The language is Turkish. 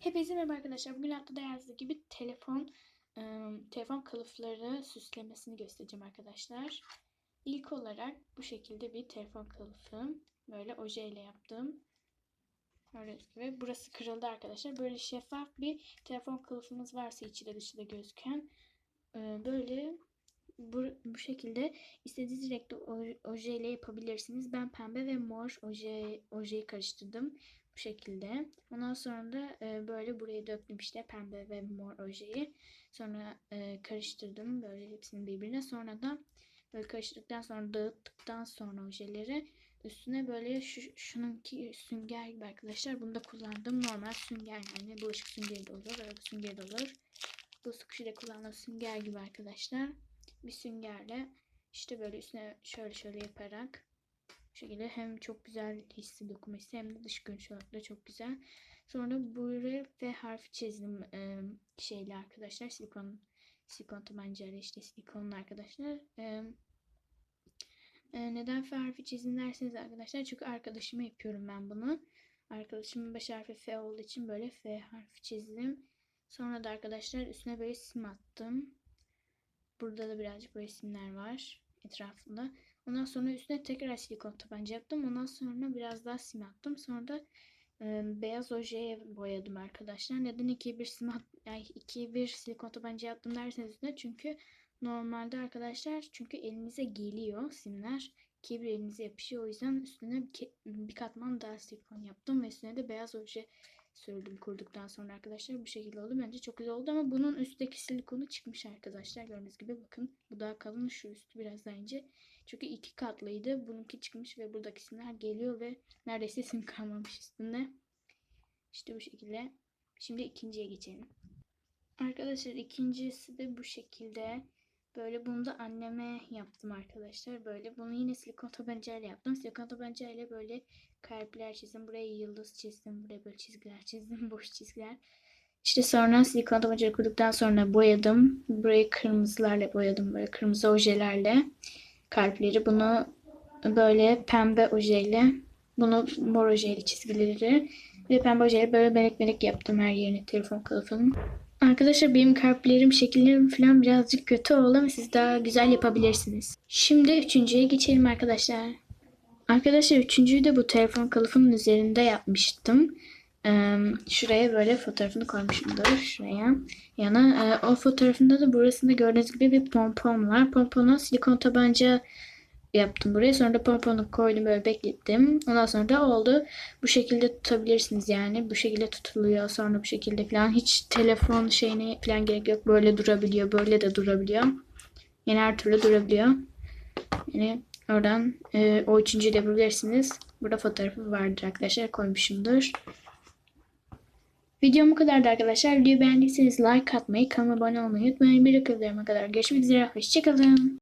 Hepinize merhaba arkadaşlar. Bugün haftada yazdığı gibi telefon ıı, telefon kılıfları süslemesini göstereceğim arkadaşlar. İlk olarak bu şekilde bir telefon kılıfı. Böyle oje ile yaptım. Gördüğünüz gibi. Burası kırıldı arkadaşlar. Böyle şeffaf bir telefon kılıfımız varsa içi de dışı da gözüken ıı, böyle bu, bu şekilde istediğiniz renkte oje ile yapabilirsiniz. Ben pembe ve mor oje ojeyi karıştırdım bu şekilde. Ondan sonra da e, böyle buraya döktüm işte pembe ve mor ojeyi. Sonra e, karıştırdım böyle hepsini birbirine. Sonra da böyle karıştırdıktan sonra dağıttıktan sonra ojeleri üstüne böyle şu, şununki sünger gibi arkadaşlar. Bunu da kullandım. Normal sünger yani bulaşık süngeri de olur. Araba süngeri de olur. Bu sıkışıyla kullandığım sünger gibi arkadaşlar. Bir süngerle işte böyle üstüne şöyle şöyle yaparak şekilde hem çok güzel hissi dokunması hem de dış görünüş olarak da çok güzel. Sonra buraya V harfi çizdim e, şeyle arkadaşlar. Silikon silikon tabancayla işte silikonlu arkadaşlar. E, e, neden F harfi çizdim derseniz arkadaşlar çünkü arkadaşıma yapıyorum ben bunu. Arkadaşımın baş harfi F olduğu için böyle F harfi çizdim. Sonra da arkadaşlar üstüne böyle sim attım. Burada da birazcık böyle simler var etrafında. Ondan sonra üstüne tekrar silikon tabanca yaptım. Ondan sonra biraz daha sim attım. Sonra da e, beyaz ojeye boyadım arkadaşlar. Neden 2 1 sim at, yani 2 1 silikon tabanca yaptım derseniz üstüne çünkü normalde arkadaşlar çünkü elinize geliyor simler. 2 bir elinize yapışıyor. O yüzden üstüne bir, bir katman daha silikon yaptım ve üstüne de beyaz oje sürdüm kurduktan sonra arkadaşlar bu şekilde oldu. Bence çok güzel oldu ama bunun üstteki silikonu çıkmış arkadaşlar. Gördüğünüz gibi bakın bu daha kalın şu üstü biraz daha ince. Çünkü iki katlıydı. Bununki çıkmış ve buradaki simler geliyor ve neredeyse sim kalmamış üstünde. İşte bu şekilde. Şimdi ikinciye geçelim. Arkadaşlar ikincisi de bu şekilde. Böyle bunu da anneme yaptım arkadaşlar. Böyle bunu yine silikon tabancayla yaptım. Silikon tabancayla böyle kalpler çizdim. Buraya yıldız çizdim. Buraya böyle çizgiler çizdim. Boş çizgiler. İşte sonra silikon tabancayla kurduktan sonra boyadım. Burayı kırmızılarla boyadım. Böyle kırmızı ojelerle kalpleri. Bunu böyle pembe ojeyle bunu mor ojeyle çizgileri ve pembe ojeyle böyle melek melek yaptım her yerine telefon kılıfının. Arkadaşlar benim kalplerim, şekillerim falan birazcık kötü oldu ama siz daha güzel yapabilirsiniz. Şimdi üçüncüye geçelim arkadaşlar. Arkadaşlar üçüncüyü de bu telefon kılıfının üzerinde yapmıştım. Şuraya böyle fotoğrafını koymuşumdur. Şuraya. Yana. Ee, o fotoğrafında da burasında gördüğünüz gibi bir pompon var. Pomponu silikon tabanca yaptım buraya. Sonra da pomponu koydum böyle beklettim. Ondan sonra da oldu. Bu şekilde tutabilirsiniz yani. Bu şekilde tutuluyor. Sonra bu şekilde falan. Hiç telefon şeyine falan gerek yok. Böyle durabiliyor. Böyle de durabiliyor. Yani her türlü durabiliyor. Yani oradan e, o üçüncüyü de yapabilirsiniz. Burada fotoğrafı vardır arkadaşlar. Koymuşumdur. Videom bu kadardı arkadaşlar. Videoyu beğendiyseniz like atmayı, kanalıma abone olmayı unutmayın. Bir dakika kadar görüşmek üzere. Hoşçakalın.